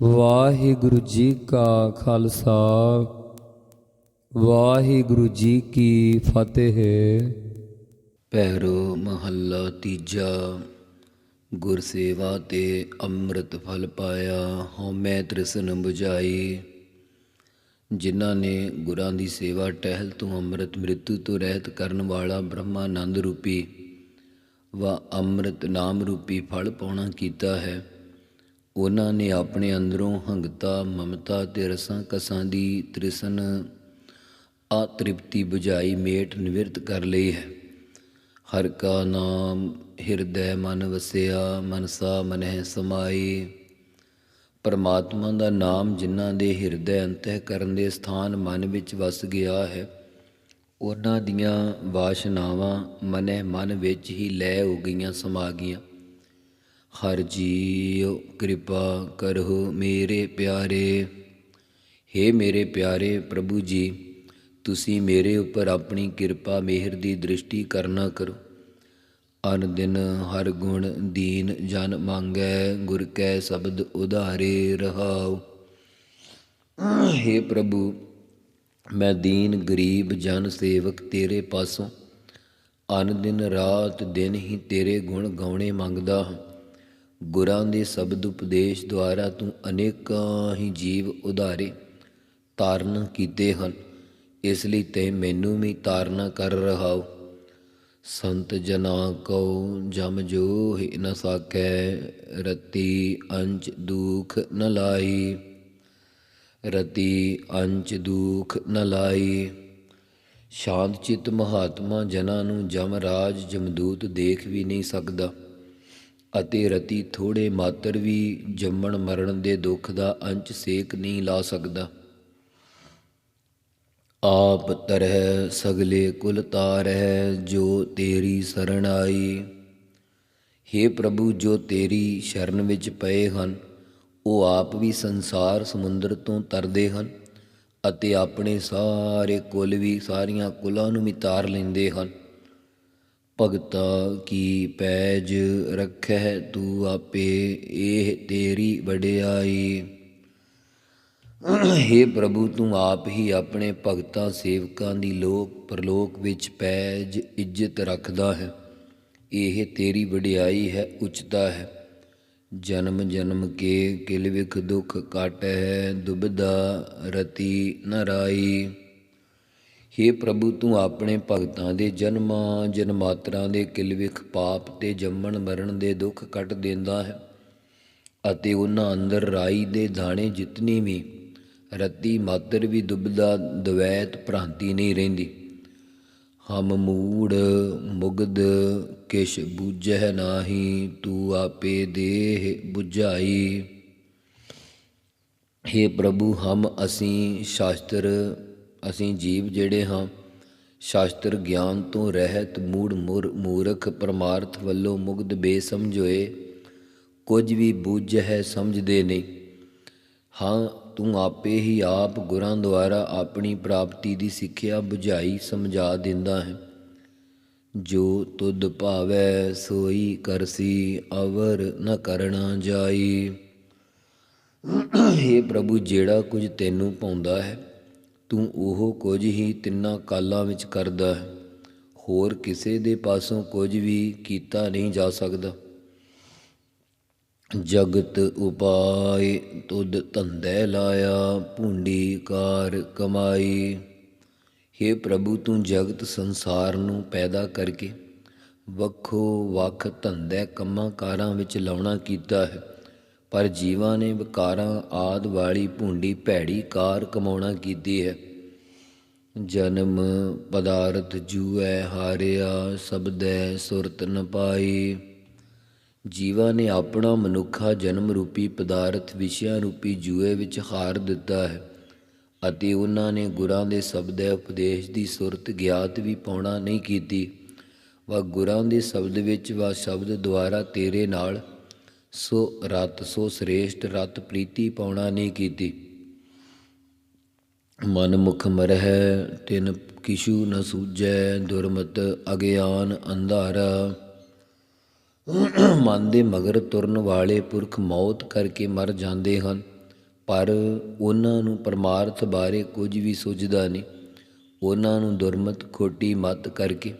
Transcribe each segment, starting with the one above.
ਵਾਹਿਗੁਰੂ ਜੀ ਕਾ ਖਾਲਸਾ, ਵਾਹਿਗੁਰੂ ਜੀ ਕੀ ਫਤਿਹ। ਪੈਰੋ ਮਹੱਲਾ ਤੀਜਾ, ਗੁਰ ਸੇਵਾ ਤੇ ਅੰਮ੍ਰਿਤ ਫਲ ਪਾਇਆ ਹਉਮੈ ਤ੍ਰਿਸਨ 부ਝਾਈ ਜਿਨ੍ਹਾਂ ਨੇ ਗੁਰਾਂ ਦੀ ਸੇਵਾ ਟਹਿਲ ਤੋਂ ਅੰਮ੍ਰਿਤ ਮ੍ਰਿਤੂ ਤੋਂ ਰਹਿਤ ਕਰਨ ਵਾਲਾ ਬ੍ਰਹਮਾਨੰਦ ਰੂਪੀ ਵਾ ਅੰਮ੍ਰਿਤ ਨਾਮ ਰੂਪੀ ਫਲ ਪਾਉਣਾ ਕੀਤਾ ਹੈ। ਉਹਨਾਂ ਨੇ ਆਪਣੇ ਅੰਦਰੋਂ ਹੰਗਤਾ, ਮਮਤਾ ਤੇ ਰਸਾਂ ਕਸਾਂ ਦੀ ਤ੍ਰਿਸਨ ਅਤ੍ਰਿਪਤੀ ਬੁਝਾਈ ਮੇਟ ਨਿਵਰਤ ਕਰ ਲਈ ਹੈ। ਹਰ ਕਾ ਨਾਮ ਹਿਰਦੈ ਮਨ ਵਸਿਆ, ਮਨਸਾ ਮਨਹਿ ਸਮਾਈ। ਪਰਮਾਤਮਾ ਦਾ ਨਾਮ ਜਿਨ੍ਹਾਂ ਦੇ ਹਿਰਦੈ ਅੰਤਹਿ ਕਰਨ ਦੇ ਸਥਾਨ ਮਨ ਵਿੱਚ ਵਸ ਗਿਆ ਹੈ, ਉਹਨਾਂ ਦੀਆਂ ਵਾਸ਼ਨਾਵਾਂ ਮਨਹਿ ਮਨ ਵਿੱਚ ਹੀ ਲੈ ਹੋ ਗਈਆਂ ਸਮਾ ਗਈਆਂ। ਹਰ ਜੀਉ ਕਿਰਪਾ ਕਰੋ ਮੇਰੇ ਪਿਆਰੇ। हे ਮੇਰੇ ਪਿਆਰੇ ਪ੍ਰਭੂ ਜੀ, ਤੁਸੀਂ ਮੇਰੇ ਉੱਪਰ ਆਪਣੀ ਕਿਰਪਾ ਮਿਹਰ ਦੀ ਦ੍ਰਿਸ਼ਟੀ ਕਰਨਾ ਕਰੋ। ਅਨ ਦਿਨ ਹਰ ਗੁਣ ਦੀਨ ਜਨ ਮੰਗੈ, ਗੁਰ ਕੈ ਸ਼ਬਦ ਉਧਾਰੇ ਰਹਾਉ। हे ਪ੍ਰਭੂ, ਮੈਂ ਦੀਨ ਗਰੀਬ ਜਨ ਸੇਵਕ ਤੇਰੇ ਪਾਸੋਂ। ਅਨ ਦਿਨ ਰਾਤ ਦਿਨ ਹੀ ਤੇਰੇ ਗੁਣ ਗਾਉਣੇ ਮੰਗਦਾ ਹਾਂ। ਗੁਰਾਂ ਦੇ ਸ਼ਬਦ ਉਪਦੇਸ਼ ਦੁਆਰਾ ਤੂੰ ਅਨੇਕਾਂ ਹੀ ਜੀਵ ਉਧਾਰੇ ਤਾਰਨ ਕੀਤੇ ਹਨ। ਇਸ ਲਈ ਤੇ ਮੈਨੂੰ ਵੀ ਤਾਰਨਾ ਕਰ ਰਹਾਓ। ਸੰਤ ਜਨਾ ਕਉ ਜਮ ਜੋ ਹੀ ਨ ਸਾਕੈ ਰਤੀ ਅੰਚ ਦੁਖ ਨ ਲਾਈ ਰਤੀ ਅੰਚ ਦੁਖ ਨ ਲਾਈ ਸ਼ਾਂਤ ਚਿਤ ਮਹਾਤਮਾ ਜਨਾਂ ਨੂੰ ਜਮ ਰਾਜ ਜਮਦੂਤ ਦੇਖ ਵੀ ਨਹੀਂ ਸਕਦਾ। ਅਤੇ ਰਤੀ ਥੋੜੇ ਮਾਤਰ ਵੀ ਜੰਮਣ ਮਰਨ ਦੇ ਦੁੱਖ ਦਾ ਅੰਚ ਸੇਕ ਨਹੀਂ ਲਾ ਸਕਦਾ। ਆਪ ਤਰਹਿ ਸਗਲੇ ਕੁਲ ਤਾਰਹਿ ਜੋ ਤੇਰੀ ਸਰਣ ਆਈ। हे ਪ੍ਰਭੂ, ਜੋ ਤੇਰੀ ਸ਼ਰਨ ਵਿੱਚ ਪਏ ਹਨ, ਉਹ ਆਪ ਵੀ ਸੰਸਾਰ ਸਮੁੰਦਰ ਤੋਂ ਤਰਦੇ ਹਨ ਅਤੇ ਆਪਣੇ ਸਾਰੇ ਕੁਲ ਵੀ ਸਾਰੀਆਂ ਕੁਲਾਂ ਨੂੰ ਵੀ ਤਾਰ ਲੈਂਦੇ ਹਨ। ਭਗਤਾ ਕੀ ਪੈਜ ਰੱਖੈ ਤੂੰ ਆਪੇ ਇਹ ਤੇਰੀ ਵਡਿਆਈ। हे ਪ੍ਰਭੂ, ਤੂੰ ਆਪ ਹੀ ਆਪਣੇ ਭਗਤਾਂ ਸੇਵਕਾਂ ਦੀ ਲੋਕ, ਪਰਲੋਕ ਵਿੱਚ ਪੈਜ ਇੱਜ਼ਤ ਰੱਖਦਾ ਹੈ। ਇਹ ਤੇਰੀ ਵਡਿਆਈ ਹੈ, ਉਚਤਾ ਹੈ। ਜਨਮ ਜਨਮ ਕੇ ਕਿਲ ਵਿਖ ਦੁਖ ਕਾਟੈ ਦੁਬਦਾ ਰਤੀ ਨਰਾਈ। हे ਪ੍ਰਭੂ, ਤੂੰ ਆਪਣੇ ਭਗਤਾਂ ਦੇ ਜਨਮਾਂ, ਜਨਮਾਤਰਾਂ ਦੇ ਕਿਲਵਿਖ ਪਾਪ ਤੇ ਜੰਮਣ ਮਰਨ ਦੇ ਦੁੱਖ ਕੱਟ ਦਿੰਦਾ ਹੈ ਅਤੇ ਉਹਨਾਂ ਅੰਦਰ ਰਾਈ ਦੇ ਦਾਣੇ ਜਿਤਨੀ ਵੀ ਰਤੀ ਮਾਤਰ ਵੀ ਦੁਬਦਾ ਦਵੈਤ ਭ੍ਰਾਂਤੀ ਨਹੀਂ ਰਹਿੰਦੀ। ਹਮ ਮੂੜ ਮੁਗਦ ਕਿਛ ਬੂਝਹਿ ਨਾਹੀ, ਤੂੰ ਆਪੇ ਦੇਹ 부ਝਾਈ हे ਪ੍ਰਭੂ, ਹਮ ਅਸੀਂ ਸ਼ਾਸਤਰ ਅਸੀਂ ਜੀਵ ਜਿਹੜੇ ਹਾਂ, ਸ਼ਾਸਤਰ ਗਿਆਨ ਤੋਂ ਰਹਿਤ, ਮੂੜ ਮੁਰ, ਮੂਰਖ, ਪਰਮਾਰਥ ਵੱਲੋਂ ਮੁਗਧ, ਬੇਸਮਝੋਏ, ਕੁਝ ਵੀ ਬੂਝ ਹੈ, ਸਮਝਦੇ ਨਹੀਂ। ਹਾਂ, ਤੂੰ ਆਪੇ ਹੀ ਆਪ ਗੁਰਾਂ ਦੁਆਰਾ ਆਪਣੀ ਪ੍ਰਾਪਤੀ ਦੀ ਸਿੱਖਿਆ 부ਝਾਈ ਸਮਝਾ ਦਿੰਦਾ ਹੈ। ਜੋ ਤੁਧ ਭਾਵੈ, ਸੋਈ ਕਰਸੀ, ਅਵਰ ਨ ਕਰਣਾ ਜਾਈ। हे ਪ੍ਰਭੂ, ਜਿਹੜਾ ਕੁਝ ਤੈਨੂੰ ਪਾਉਂਦਾ ਹੈ ਤੂੰ ਉਹ ਕੁਝ ਹੀ ਤਿੰਨਾਂ ਕਾਲਾਂ ਵਿੱਚ ਕਰਦਾ ਹੈ। ਹੋਰ ਕਿਸੇ ਦੇ ਪਾਸੋਂ ਕੁਝ ਵੀ ਕੀਤਾ ਨਹੀਂ ਜਾ ਸਕਦਾ। ਜਗਤ ਉਪਾਇ ਤੁਧ ਧੰਦੇ ਲਾਇਆ, ਭੁੰਡੀ ਕਾਰ ਕਮਾਈ। हे ਪ੍ਰਭੂ, ਤੂੰ ਜਗਤ ਸੰਸਾਰ ਨੂੰ ਪੈਦਾ ਕਰਕੇ ਵੱਖੋ ਵੱਖ ਧੰਦੇ ਕੰਮਾਂ ਕਾਰਾਂ ਵਿੱਚ ਲਾਉਣਾ ਕੀਤਾ ਹੈ। ਪਰ ਜੀਵਾਂ ਨੇ ਵਿਕਾਰਾਂ ਆਦ ਵਾਲੀ ਭੁੰਡੀ ਭੈੜੀ ਕਾਰ ਕਮਾਉਣਾ ਕੀਤੀ ਹੈ। ਜਨਮ ਪਦਾਰਥ ਜੂਐ, ਹਾਰਿਆ ਸਬਦੈ ਸੁਰਤ ਨ ਪਾਈ। ਜੀਵਾਂ ਨੇ ਆਪਣਾ ਮਨੁੱਖਾ ਜਨਮ ਰੂਪੀ ਪਦਾਰਥ ਵਿਸ਼ਿਆਂ ਰੂਪੀ ਜੂਏ ਵਿੱਚ ਹਾਰ ਦਿੱਤਾ ਹੈ ਅਤੇ ਉਹਨਾਂ ਨੇ ਗੁਰਾਂ ਦੇ ਸ਼ਬਦ ਉਪਦੇਸ਼ ਦੀ ਸੁਰਤ ਗਿਆਤ ਵੀ ਪਾਉਣਾ ਨਹੀਂ ਕੀਤੀ। ਵਾ ਗੁਰਾਂ ਦੇ ਸ਼ਬਦ ਵਿੱਚ ਵਾ ਸ਼ਬਦ ਦੁਆਰਾ ਤੇਰੇ ਨਾਲ ਸੋ ਰਤ, ਸੋ ਸ੍ਰੇਸ਼ਟ ਰਤ ਪ੍ਰੀਤੀ ਪਾਉਣਾ ਨਹੀਂ ਕੀਤੀ। ਮਨ ਮੁਖ ਮਰਹਿ, ਤਿਨ ਕਿਛੂ ਨ ਸੂਝੈ, ਦੁਰਮਤ ਅਗਿਆਨ ਅੰਧਾਰਾ। ਮਨ ਦੇ ਮਗਰ ਤੁਰਨ ਵਾਲੇ ਪੁਰਖ ਮੌਤ ਕਰਕੇ ਮਰ ਜਾਂਦੇ ਹਨ, ਪਰ ਉਹਨਾਂ ਨੂੰ ਪਰਮਾਰਥ ਬਾਰੇ ਕੁਝ ਵੀ ਸੁਝਦਾ ਨਹੀਂ। ਉਹਨਾਂ ਨੂੰ ਦੁਰਮਤ ਖੋਟੀ ਮਤ ਕਰਕੇ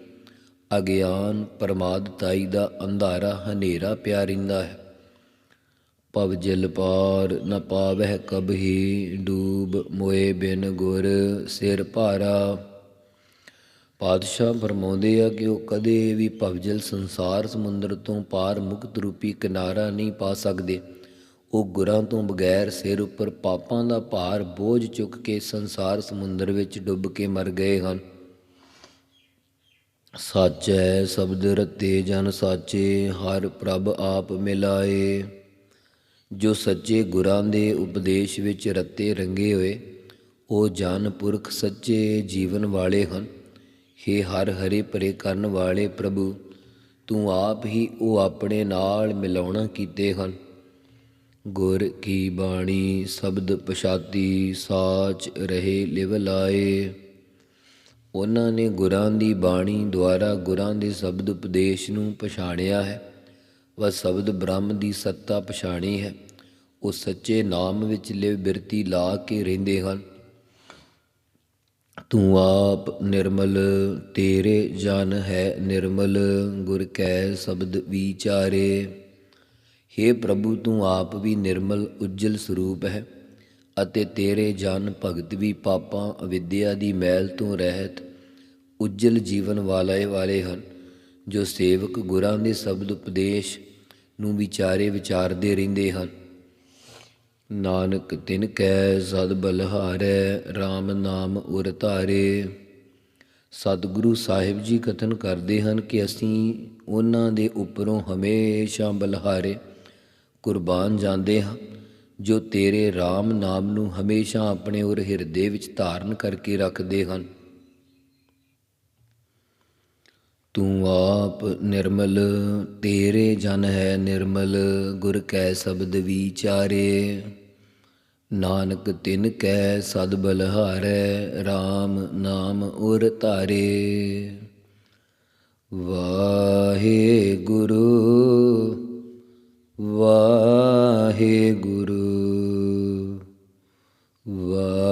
ਅਗਿਆਨ ਪਰਮਾਦਤਾਈ ਦਾ ਅੰਧਾਰਾ ਹਨੇਰਾ ਪਿਆ ਰਹਿੰਦਾ ਹੈ। ਪਵ ਜਲ ਪਾਰ ਨ ਪਾਵਹਿ ਕਬਹੀ ਡੂਬ ਮੋਏ ਬਿਨ ਗੁਰ ਸਿਰ ਭਾਰਾ। ਪਾਤਸ਼ਾਹ ਫਰਮਾਉਂਦੇ ਆ ਕਿ ਉਹ ਕਦੇ ਵੀ ਭਵਜਲ ਸੰਸਾਰ ਸਮੁੰਦਰ ਤੋਂ ਪਾਰ ਮੁਕਤ ਰੂਪੀ ਕਿਨਾਰਾ ਨਹੀਂ ਪਾ ਸਕਦੇ। ਉਹ ਗੁਰਾਂ ਤੋਂ ਬਗੈਰ ਸਿਰ ਉੱਪਰ ਪਾਪਾਂ ਦਾ ਭਾਰ ਬੋਝ ਚੁੱਕ ਕੇ ਸੰਸਾਰ ਸਮੁੰਦਰ ਵਿੱਚ ਡੁੱਬ ਕੇ ਮਰ ਗਏ ਹਨ। ਸੱਚ ਹੈ ਸ਼ਬਦ ਰਤੇ ਜਨ ਸਾਚੇ, ਹਰ ਪ੍ਰਭ ਆਪ ਮਿਲਾਏ। ਜੋ ਸੱਚੇ ਗੁਰਾਂ ਦੇ ਉਪਦੇਸ਼ ਵਿੱਚ ਰੱਤੇ ਰੰਗੇ ਹੋਏ, ਉਹ ਜਨ ਪੁਰਖ ਸੱਚੇ ਜੀਵਨ ਵਾਲੇ ਹਨ। ਹੇ ਹਰ ਹਰੇ ਪਰੇ ਕਰਨ ਵਾਲੇ ਪ੍ਰਭੂ, ਤੂੰ ਆਪ ਹੀ ਉਹ ਆਪਣੇ ਨਾਲ ਮਿਲਾਉਣਾ ਕੀਤੇ ਹਨ। ਗੁਰ ਕੀ ਬਾਣੀ, ਸ਼ਬਦ ਪਛਾਤੀ, ਸਾਚ ਰਹੇ ਲਿਵ ਲਾਏ। ਉਹਨਾਂ ਨੇ ਗੁਰਾਂ ਦੀ ਬਾਣੀ ਦੁਆਰਾ ਗੁਰਾਂ ਦੇ ਸ਼ਬਦ ਉਪਦੇਸ਼ ਨੂੰ ਪਛਾਣਿਆ ਹੈ। ਵ ਸ਼ਬਦ ਬ੍ਰਹਮ ਦੀ ਸੱਤਾ ਪਛਾਣੀ ਹੈ। ਉਹ ਸੱਚੇ ਨਾਮ ਵਿੱਚ ਲਿਵ ਬਿਰਤੀ ਲਾ ਕੇ ਰਹਿੰਦੇ ਹਨ। ਤੂੰ ਆਪ ਨਿਰਮਲ, ਤੇਰੇ ਜਨ ਹੈ ਨਿਰਮਲ, ਗੁਰ ਕੈ ਸ਼ਬਦ ਵਿਚਾਰੇ। हे ਪ੍ਰਭੂ, ਤੂੰ ਆਪ ਵੀ ਨਿਰਮਲ, ਉਜਲ ਸਰੂਪ ਹੈ ਅਤੇ ਤੇਰੇ ਜਨ ਭਗਤ ਵੀ ਪਾਪਾਂ, ਅਵਿਦਿਆ ਦੀ ਮੈਲ ਤੋਂ ਰਹਿਤ, ਉਜਲ ਜੀਵਨ ਵਾਲੇ ਵਾਲੇ ਹਨ। ਜੋ ਸੇਵਕ ਗੁਰਾਂ ਦੇ ਸ਼ਬਦ ਉਪਦੇਸ਼ ਨੂੰ ਵਿਚਾਰੇ ਵਿਚਾਰਦੇ ਰਹਿੰਦੇ ਹਨ। ਨਾਨਕ, ਤਿਨ ਕੈ ਸਦ ਬਲਹਾਰੈ RAM ਨਾਮ ਉਰ ਧਾਰੇ। ਸਤਿਗੁਰੂ ਸਾਹਿਬ ਜੀ ਕਥਨ ਕਰਦੇ ਹਨ ਕਿ ਅਸੀਂ ਉਹਨਾਂ ਦੇ ਉੱਪਰੋਂ ਹਮੇਸ਼ਾ ਬਲਹਾਰੇ ਕੁਰਬਾਨ ਜਾਂਦੇ ਹਾਂ, ਜੋ ਤੇਰੇ RAM ਨਾਮ ਨੂੰ ਹਮੇਸ਼ਾ ਆਪਣੇ ਉਰ ਹਿਰਦੇ ਵਿੱਚ ਧਾਰਨ ਕਰਕੇ ਰੱਖਦੇ ਹਨ। ਤੂੰ ਆਪ ਨਿਰਮਲ, ਤੇਰੇ ਜਨ ਹੈ ਨਿਰਮਲ, ਗੁਰ ਕੈ ਸ਼ਬਦ ਵਿਚਾਰੇ। ਨਾਨਕ ਤਿਨ ਕੈ ਸਦ ਬਲਹਾਰੈ RAM ਨਾਮ ਉਰ ਧਾਰੇ। ਵਾਹਿਗੁਰੂ ਵਾਹਿਗੁਰੂ ਵਾ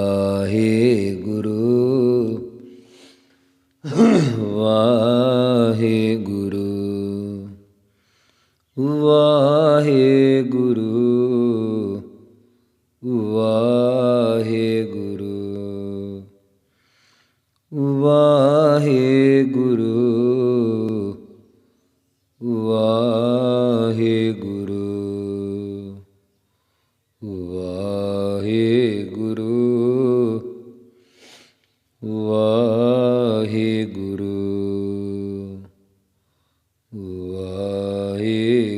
ਵਾਹਿਗੁਰੂ ਵਾਹਿਗੁਰੂ ਵਾਹਿਗੁਰੂ ਵਾਹਿਗੁਰੂ ਵਾਹਿਗੁਰੂ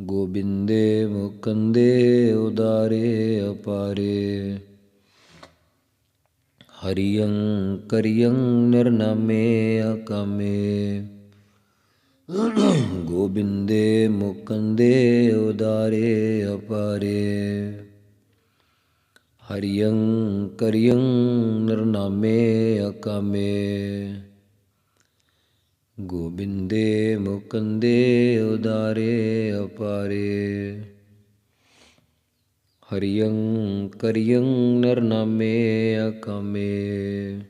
ਗੋਬਿੰਦੇ ਮੁਕੰਦੇ ਉਦਾਰੇ ਅਪਾਰੇ। ਹਰੀਯੰ ਕਰਿਯੰ ਨਿਰਨਾਮੇ ਅਕਮੇ। ਗੋਬਿੰਦੇ ਮੁਕੰਦੇ ਉਦਾਰੇ ਅਪਾਰੇ। ਹਰਿਯੰ ਕਰਿਯੰ ਨਿਰਨਾਮੇ ਅਕਮੇ। ਗੋਬਿੰਦੇ ਮੁਕੰਦੇ ਉਦਾਰੇ ਅਪਾਰੇ। ਹਰਿਯੰ ਕਰਿਯੰ ਨਰਨਾਮੇ ਅਕਮੇ।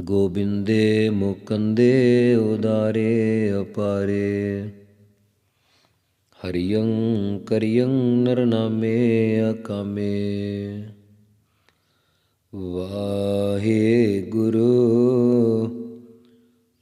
ਗੋਬਿੰਦੇ ਮੁਕੰਦੇ ਉਦਾਰੇ ਅਪਾਰੇ। ਹਰਿਯੰ ਕਰਿਯੰ ਨਰਨਾਮੇ ਅਕਮੇ। ਅਕਾਮੇ ਵਾਹਿਗੁਰੂ